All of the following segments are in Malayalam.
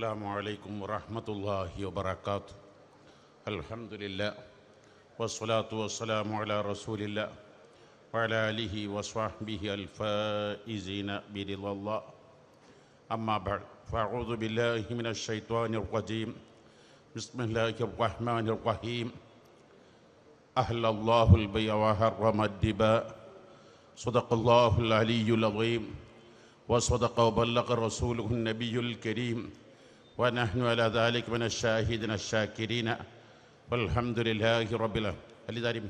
السلام عليكم ورحمة الله وبركاته. الحمد لله والصلاة والسلام على رسول الله وعلى آله وصحبه الفائزين برضا الله. أما بعد فأعوذ بالله من الشيطان الرجيم. بسم الله الرحمن الرحيم. أهل الله البيع وحرم الدباء. صدق الله العلي العظيم. وصدق وبلغ رسوله النبي الكريم. ونحن على ذلك من الشاهدين الشاكرين والحمد لله رب العالمين الدارم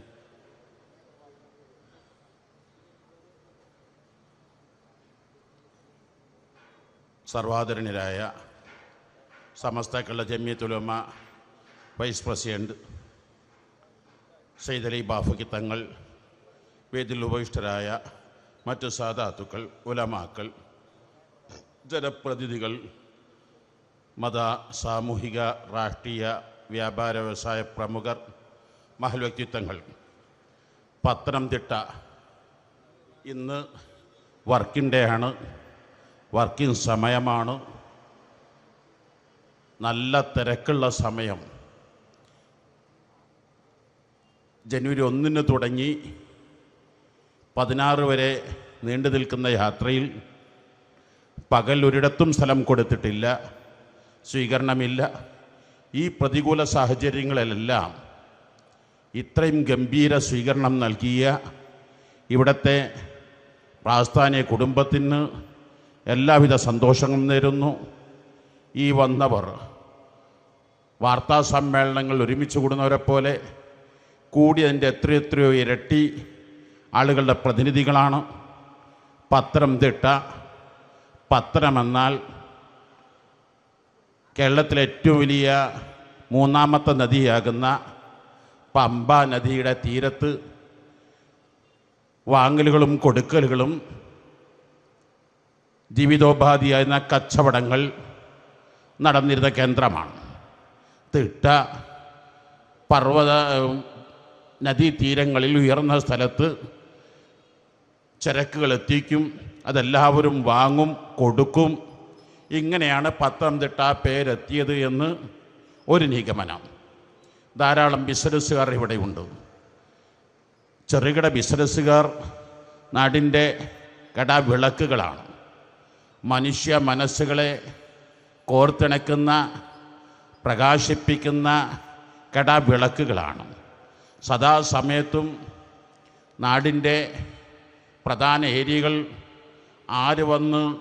സർവാദരണീയരായ സമസ്ത കേരള ജമ്യത്തുലമ വൈസ് പ്രസിഡന്റ് സെയ്ദലി ബാഫക്കി തങ്ങൾ വേദിയിൽ ഉപവിഷ്ടരായ മറ്റു സാധാത്തുക്കൾ ഉലമാക്കൾ ജനപ്രതിനിധികൾ മത സാമൂഹിക രാഷ്ട്രീയ വ്യാപാര വ്യവസായ പ്രമുഖർ മഹൽ വ്യക്തിത്വങ്ങൾ. പത്തനംതിട്ട ഇന്ന് വർക്കിംഗ് ഡേ ആണ്. വർക്കിംഗ് സമയമാണ്. നല്ല തിരക്കുള്ള സമയം. ജനുവരി ഒന്നിന് തുടങ്ങി പതിനാറ് വരെ നീണ്ടു നിൽക്കുന്ന യാത്രയിൽ പകൽ ഒരിടത്തും സ്ഥലം കൊടുത്തിട്ടില്ല. സ്വീകരണമില്ല. ഈ പ്രതികൂല സാഹചര്യങ്ങളിലെല്ലാം ഇത്രയും ഗംഭീര സ്വീകരണം നൽകിയ ഇവിടുത്തെ പ്രാസ്ഥാനിക കുടുംബത്തിന് എല്ലാവിധ സന്തോഷങ്ങളും നേരുന്നു. ഈ വന്നവർ വാർത്താ സമ്മേളനങ്ങൾ ഒരുമിച്ച് കൂടുന്നവരെ പോലെ കൂടിയതിന്റെ എത്രയെത്രയോ ഇരട്ടി ആളുകളുടെ പ്രതിനിധികളാണ്. പത്തനംതിട്ട പത്തനമെന്നാൽ കേരളത്തിലെ ഏറ്റവും വലിയ മൂന്നാമത്തെ നദിയാകുന്ന പമ്പ നദിയുടെ തീരത്ത് വാങ്ങലുകളും കൊടുക്കലുകളും ജീവിതോപാധിയായിരുന്ന കച്ചവടങ്ങൾ നടന്നിരുന്ന കേന്ദ്രമാണ്. തിട്ട പർവത നദീതീരങ്ങളിൽ ഉയർന്ന സ്ഥലത്ത് ചരക്കുകൾ എത്തിക്കും അതെല്ലാവരും വാങ്ങും കൊടുക്കും ഇങ്ങനെയാണ് പത്തനംതിട്ട പേരെത്തിയത് എന്ന് ഒരു നിഗമനം. ധാരാളം ബിസിനസ്സുകാർ ഇവിടെ ഇവിടെയുണ്ട് ചെറുകിട ബിസിനസ്സുകാർ നാടിന്റെ കടാവിളക്കുകളാണ്. മനുഷ്യ മനസ്സുകളെ കോർത്തിണക്കുന്ന പ്രകാശിപ്പിക്കുന്ന കടാവിളക്കുകളാണ്. സദാസമയത്തും നാടിന്റെ പ്രധാന ഏരിയകൾ ആര് വന്ന്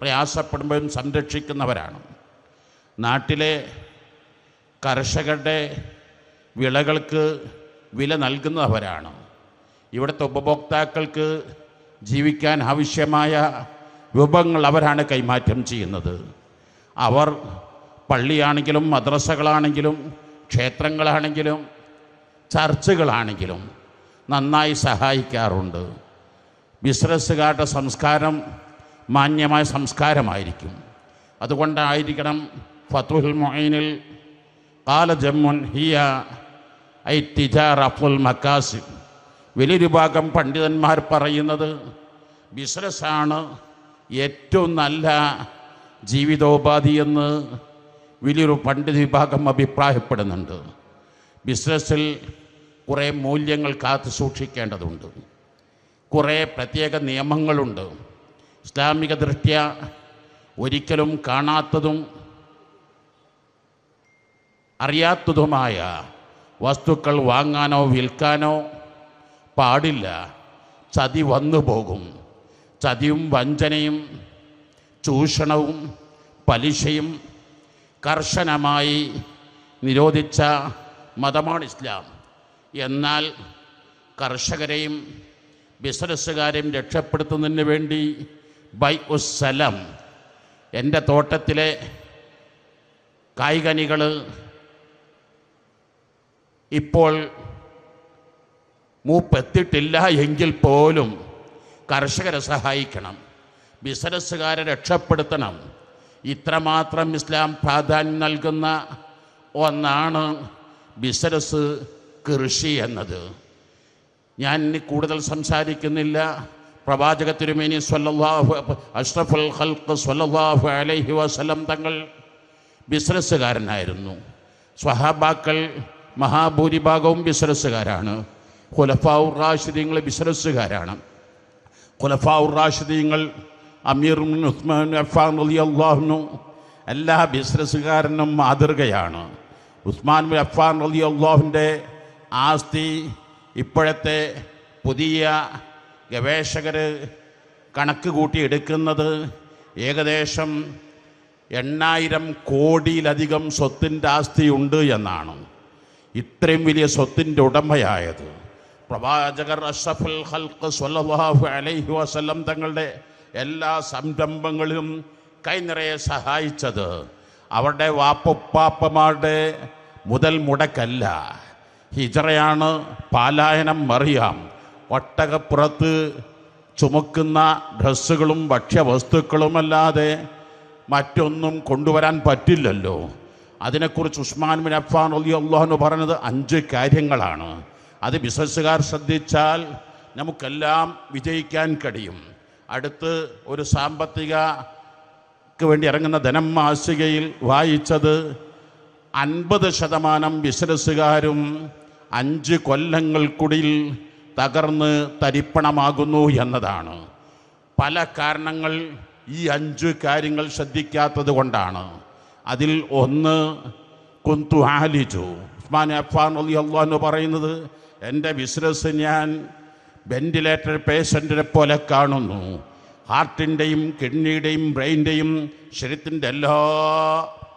പ്രയാസപ്പെടുമ്പോഴും സംരക്ഷിക്കുന്നവരാണ്. നാട്ടിലെ കർഷകരുടെ വിളകൾക്ക് വില നൽകുന്നവരാണ്. ഇവിടുത്തെ ഉപഭോക്താക്കൾക്ക് ജീവിക്കാൻ ആവശ്യമായ വിഭവങ്ങൾ അവരാണ് കൈമാറ്റം ചെയ്യുന്നത്. അവർ പള്ളിയാണെങ്കിലും മദ്രസകളാണെങ്കിലും ക്ഷേത്രങ്ങളാണെങ്കിലും ചർച്ചുകളാണെങ്കിലും നന്നായി സഹായിക്കാറുണ്ട്. ബിസിനസ്സുകാരുടെ സംസ്കാരം മാന്യമായ സംസ്കാരമായിരിക്കും. അതുകൊണ്ടായിരിക്കണം ഫത്തുൽ മൊയിനിൽ കാല ജമ്മുൻ ഹിയ ഐ തിജാർ അഫുൽ മക്കാസി വലിയൊരു ഭാഗം പണ്ഡിതന്മാർ പറയുന്നത് ബിസിനസ്സാണ് ഏറ്റവും നല്ല ജീവിതോപാധി എന്ന് വലിയൊരു പണ്ഡിത വിഭാഗം അഭിപ്രായപ്പെടുന്നുണ്ട്. ബിസിനസ്സിൽ കുറേ മൂല്യങ്ങൾ കാത്തു സൂക്ഷിക്കേണ്ടതുണ്ട്. കുറേ പ്രത്യേക നിയമങ്ങളുണ്ട്. ഇസ്ലാമിക ദൃഷ്ട്യ ഒരിക്കലും കാണാത്തതും അറിയാത്തതുമായ വസ്തുക്കൾ വാങ്ങാനോ വിൽക്കാനോ പാടില്ല. ചതി വന്നു പോകും. ചതിയും വഞ്ചനയും ചൂഷണവും പലിശയും കർശനമായി നിരോധിച്ച മതമാണ് ഇസ്ലാം. എന്നാൽ കർഷകരെയും ബിസിനസ്സുകാരെയും രക്ഷപ്പെടുത്തുന്നതിന് വേണ്ടി ബൈ ഉസ്സലം എന്റെ തോട്ടത്തിലെ കായ്കനികൾ ഇപ്പോൾ മൂപ്പെത്തിട്ടില്ല എങ്കിൽ പോലും കർഷകരെ സഹായിക്കണം ബിസിനസ്സുകാരെ രക്ഷപ്പെടുത്തണം. ഇത്രമാത്രം ഇസ്ലാം പ്രാധാന്യം നൽകുന്ന ഒന്നാണ് ബിസിനസ് കൃഷി എന്നത്. ഞാൻ കൂടുതൽ സംസാരിക്കുന്നില്ല. പ്രവാചക തിരുമേനി സ്വല്ലല്ലാഹു അഷ്റഫുൽ ഖൽഖ് സ്വല്ലല്ലാഹു അലൈഹി വസല്ലം തങ്ങൾ ബിസിനസ്സുകാരനായിരുന്നു. സ്വഹാബാക്കൾ മഹാഭൂരിഭാഗവും ബിസിനസ്സുകാരാണ്. ഖുലഫാവുർ റാഷിദീങ്ങൾ ബിസിനസ്സുകാരാണ്. ഖുലഫാവുർ റാഷിദീങ്ങൾ അമീർ ഉസ്മാൻ ഉസ്മാൻ അഫ്ഫാൻ റളിയല്ലാഹു എല്ലാ ബിസിനസ്സുകാരനും മാതൃകയാണ്. ഉസ്മാൻ അഫാൻ അലി അള്ളാഹുവിന്റെ ആസ്തി ഇപ്പോഴത്തെ പുതിയ ഗവേഷകർ കണക്ക് കൂട്ടിയെടുക്കുന്നത് ഏകദേശം എണ്ണായിരം കോടിയിലധികം സ്വത്തിന്റെ ആസ്തിയുണ്ട് എന്നാണ്. ഇത്രയും വലിയ സ്വത്തിന്റെ ഉടമയായത്. പ്രവാചകർ അഷഫുൽ ഹൽക്ക് സ്വല്ലല്ലാഹു അലൈഹി വസ്ലം തങ്ങളുടെ എല്ലാ സംരംഭങ്ങളിലും കൈനിറയെ സഹായിച്ചത്. അവരുടെ വാപ്പുപ്പാപ്പമാരുടെ മുതൽ മുടക്കല്ല. ഹിജറയാണ് പാലായനം മറിയാം ഒട്ടകപ്പുറത്ത് ചുമക്കുന്ന ഡ്രസ്സുകളും ഭക്ഷ്യവസ്തുക്കളുമല്ലാതെ മറ്റൊന്നും കൊണ്ടുവരാൻ പറ്റില്ലല്ലോ. അതിനെക്കുറിച്ച് ഉസ്മാൻ ബിൻ അഫ്ഫാൻ അലി അള്ളാഹെന്ന് പറഞ്ഞത് അഞ്ച് കാര്യങ്ങളാണ്. അത് ബിസിനസ്സുകാർ ശ്രദ്ധിച്ചാൽ നമുക്കെല്ലാം വിജയിക്കാൻ കഴിയും. അടുത്ത് ഒരു സാമ്പത്തികക്ക് വേണ്ടി ഇറങ്ങുന്ന ധനം മാസികയിൽ വായിച്ചത് അൻപത് ശതമാനം ബിസിനസ്സുകാരും അഞ്ച് കൊല്ലങ്ങൾക്കുള്ളിൽ തകർന്ന് തരിപ്പണമാകുന്നു എന്നതാണ്. പല കാരണങ്ങൾ ഈ അഞ്ച് കാര്യങ്ങൾ ശ്രദ്ധിക്കാത്തത് കൊണ്ടാണ്. അതിൽ ഒന്ന് കുന്തു ആലിജു ഉസ്മാൻ അഫ്ഫാൻ അലി അള്ളാഹു പറയുന്നത് എന്റെ ബിസിനസ് ഞാൻ വെന്റിലേറ്റർ പേഷ്യന്റിനെ പോലെ കാണുന്നു. ഹാർട്ടിന്റെയും കിഡ്നിയുടെയും ബ്രെയിന്റെയും ശരീരത്തിന്റെ എല്ലാ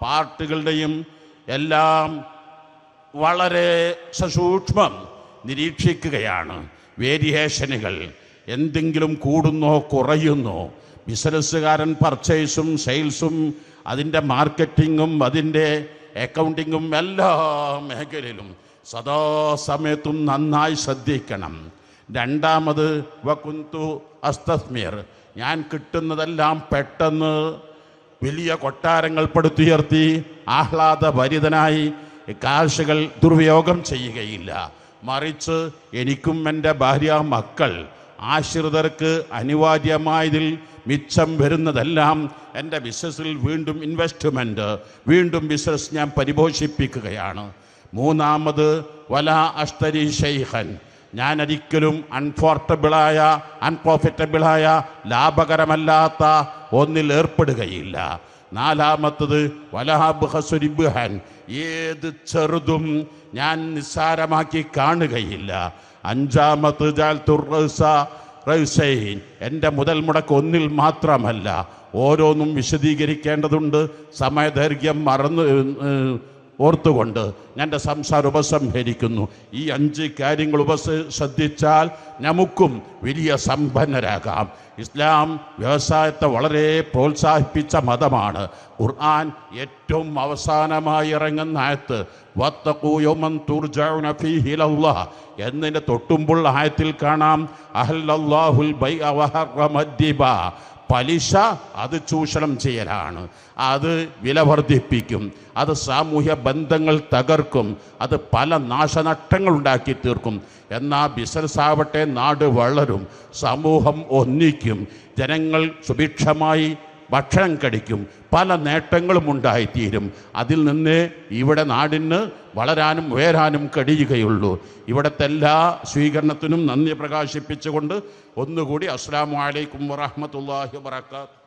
പാർട്ടുകളുടെയും എല്ലാം വളരെ സസൂക്ഷ്മം. നിരീക്ഷിക്കുകയാണ്. വേരിയേഷനുകൾ എന്തെങ്കിലും കൂടുന്നോ കുറയുന്നോ ബിസിനസ്സുകാരൻ പർച്ചേസും സെയിൽസും അതിന്റെ മാർക്കറ്റിങ്ങും അതിന്റെ അക്കൗണ്ടിങ്ങും എല്ലാ മേഖലയിലും സദാസമയത്തും നന്നായി ശ്രദ്ധിക്കണം. രണ്ടാമത് വകുന്തു അസ്തസ്മിയർ ഞാൻ കിട്ടുന്നതെല്ലാം പെട്ടെന്ന് വലിയ കൊട്ടാരങ്ങൾ പടുത്തുയർത്തി ആഹ്ലാദഭരിതനായി കാശുകൾ ദുർവിയോഗം ചെയ്യുകയില്ല. മറിച്ച് എനിക്കും എന്റെ ഭാര്യ മക്കൾ ആശ്രിതർക്ക് അനിവാര്യമായതിൽ മിച്ചം വരുന്നതെല്ലാം എന്റെ ബിസിനസ്സിൽ വീണ്ടും ഇൻവെസ്റ്റ്മെന്റ് വീണ്ടും ബിസിനസ് ഞാൻ പരിപോഷിപ്പിക്കുകയാണ്. മൂന്നാമത് വല അഷ്തരി ഷെയ്ഖൻ ഞാൻ ഒരിക്കലും അൺഫോർട്ടബിളായ അൺപ്രോഫിറ്റബിളായ ലാഭകരമല്ലാത്ത ഒന്നിൽ ഏർപ്പെടുകയില്ല. നാലാമത്തത് വലഹാബ് ഹസുരിബുഹാൻ ഏത് ചെറുതും ഞാൻ നിസ്സാരമാക്കി കാണുകയില്ല. അഞ്ചാമത് എന്റെ മുതൽ മുടക്ക് ഒന്നിൽ മാത്രമല്ല. ഓരോന്നും വിശദീകരിക്കേണ്ടതുണ്ട്. സമയദൈർഘ്യം മറന്നു ഓർത്തുകൊണ്ട് എന്റെ സംസാരം ഉപസംഹരിക്കുന്നു. ഈ അഞ്ച് കാര്യങ്ങൾ ഉപസ ശ്രദ്ധിച്ചാൽ നമുക്കും വലിയ സമ്പന്നരാകാം. ഇസ്ലാം വ്യവസായത്തെ വളരെ പ്രോത്സാഹിപ്പിച്ച മതമാണ്. ഖുർആൻ ഏറ്റവും അവസാനമായി ഇറങ്ങുന്ന ആയത്ത് വത്തഖൂ യൗമൻ തുർജഊന ഫീഹി ഇലല്ലാഹ് എന്നതിന്റെ തൊട്ടുമ്പോൾ ആയത്തിൽ കാണാം പലിശ അത് ചൂഷണം ചെയ്യലാണ്. അത് വില വർദ്ധിപ്പിക്കും. അത് സാമൂഹ്യ ബന്ധങ്ങൾ തകർക്കും. അത് പല നാശനഷ്ടങ്ങൾ ഉണ്ടാക്കി തീർക്കും. എന്നാൽ ബിസിനസ് ആവട്ടെ നാട് വളരും സമൂഹം ഒന്നിക്കും. ജനങ്ങൾ സുഭിക്ഷമായി ഭക്ഷണം കടിക്കും പല നേട്ടങ്ങളും ഉണ്ടായിത്തീരും. അതിൽ നിന്ന് ഇവിടെ നാടിന് വളരാനും ഉയരാനും കഴിയുകയുള്ളൂ. ഇവിടുത്തെ എല്ലാ സ്വീകരണത്തിനും നന്ദി പ്രകാശിപ്പിച്ചുകൊണ്ട് ഒന്നുകൂടി അസ്സാം വലൈക്കും വറഹമത്തല്ലാഹി വാത്തു